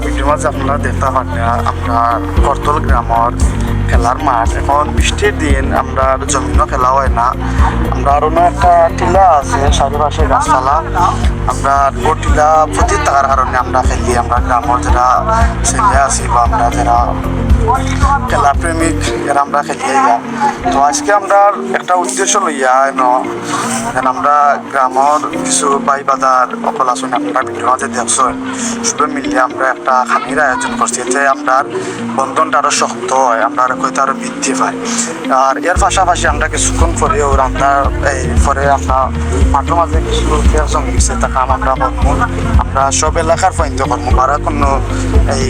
Video মাঝে আপনারা দেখতে পারেন আপনার করতল গ্রামের খেলার মাঠ। এখন বৃষ্টির দিন, আমরা জমিনও খেলা হয় না। আমরা আরও না একটা টিলা আছে, চারিপাশে গাছপালা। আমরা ও টিলা প্রতি থাকার কারণে আমরা খেলি আমরা গ্রামের যারা ছেলে আছি বা আমরা যারা খেলা প্রেমিক, এরা আমরা খেলি তো আজকে আমরা একটা উদ্দেশ্য লইয়া এনো আমরা গ্রামের কিছু বাই বাজার অকল আসুন আপনারা ভিডিও মাঝে দেখছেন সবে মিলিয়ে আমরা একটা খানির আয়োজন করছি। এতে আমরা বন্ধনটা আরও শক্ত হয়। আমরা হয়তো আরও বৃদ্ধি পায় আর এর পাশাপাশি আমরা কিছুক্ষণ পরেও আমরা এই পরে আমরা মাঠের মাঝে কিছু সঙ্গীছে তা আমরা করব আমরা সব এলাকার পয়েন্ট করব বারা কোনো, এই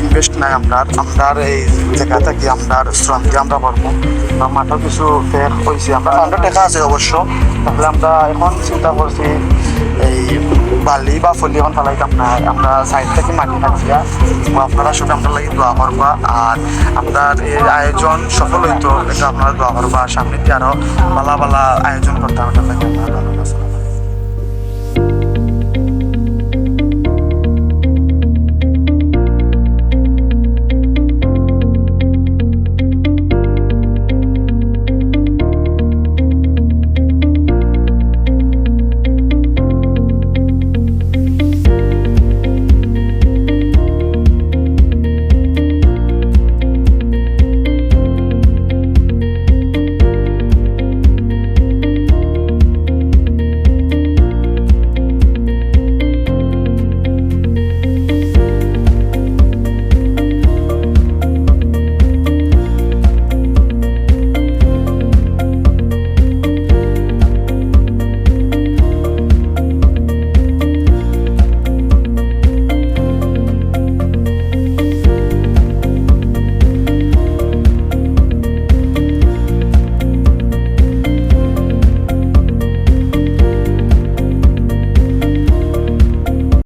ইনভেস্ট নাই আমরা। আমরা এই জায়গা থেকে আমরা শ্রম দিয়ে আমরা করব বা মাঠও কিছু ফেক হয়েছে। আমরা ফান্ডও টাকা আছে অবশ্য। তাহলে আমরা এখন চিন্তা করছি, এই বালি বা ফলি এখন ফেলাইতাম না। আমরা সাইড থেকে মাটি খাচ্ছিয়া আপনারা শুধু আমরা লাগি দোয়া করবা। আর আপনার এই আয়োজন সফল হইতো, এটা আপনারা দোয়া করবা সামনে আরও বালা বালা আয়োজন করতে এটা ভালো আছেন।